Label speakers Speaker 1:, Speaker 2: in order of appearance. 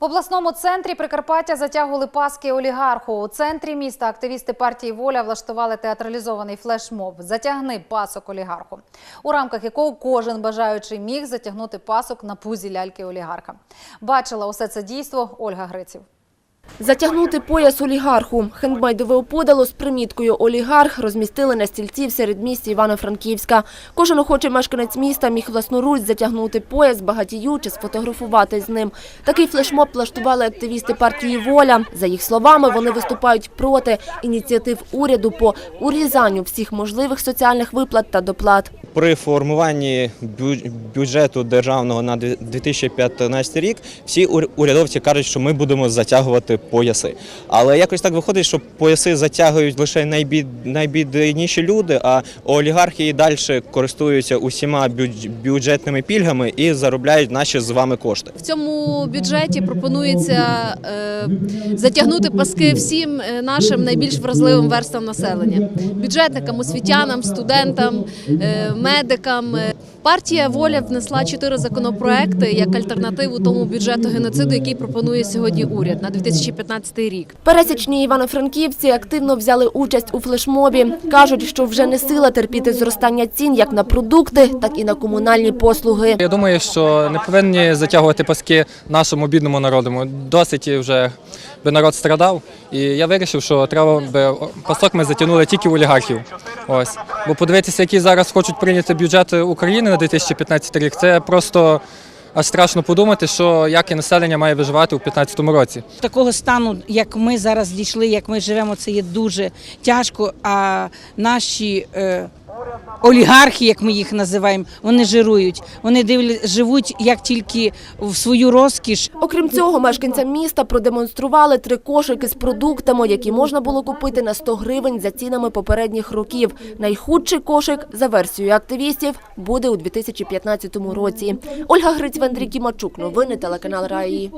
Speaker 1: В обласному центрі Прикарпаття затягували паски олігарху. У центрі міста активісти партії Воля влаштували театралізований флешмоб Затягни пасок олігарху, у рамках якого кожен бажаючий міг затягнути пасок на пузі ляльки олігарха. Бачила усе це дійство Ольга Гриців.
Speaker 2: Затягнути пояс олігарху. Хендмейдове опудало з приміткою «Олігарх» розмістили на стільці в середмісті Івано-Франківська. Кожен охочий мешканець міста міг власноруч затягнути пояс багатію чи сфотографувати з ним. Такий флешмоб влаштували активісти партії «Воля». За їх словами, вони виступають проти ініціатив уряду по урізанню всіх можливих соціальних виплат та доплат.
Speaker 3: При формуванні бю- бюджету державного на дві- 2015 рік всі ур- урядовці кажуть, що ми будемо затягувати пояси. Але якось так виходить, що пояси затягують лише найбід, найбідніші люди, а олігархи і далі користуються усіма бюдж- бюджетними пільгами і заробляють наші з вами кошти.
Speaker 4: В цьому бюджеті пропонується е, затягнути паски всім е, нашим найбільш вразливим верствам населення: бюджетникам, освітянам, студентам, е, медикам. Партія Воля внесла чотири законопроекти як альтернативу тому бюджету геноциду, який пропонує сьогодні уряд на 2015 рік.
Speaker 2: Пересічні івано-франківці активно взяли участь у флешмобі. Кажуть, що вже не сила терпіти зростання цін як на продукти, так і на комунальні послуги.
Speaker 5: Я думаю, що не повинні затягувати паски нашому бідному народу. Досить вже би народ страдав. І я вирішив, що треба би пасок ми затягнули тільки в олігархів. Ось. Бо подивитися, які зараз хочуть прийняти бюджет України на 2015 рік, це просто аж страшно подумати, що як і населення має виживати у 2015 році.
Speaker 6: Такого стану, як ми зараз дійшли, як ми живемо, це є дуже тяжко. А наші е, олігархи, як ми їх називаємо, вони жирують. Вони дивля, живуть як тільки в свою розкіш.
Speaker 2: Окрім цього, мешканцям міста продемонстрували три кошики з продуктами, які можна було купити на 100 гривень за цінами попередніх років. Найхудший кошик, за версією активістів, буде у 2015 році. Ольга Гриць, Андрій Кімачук. Новини телеканал Раї.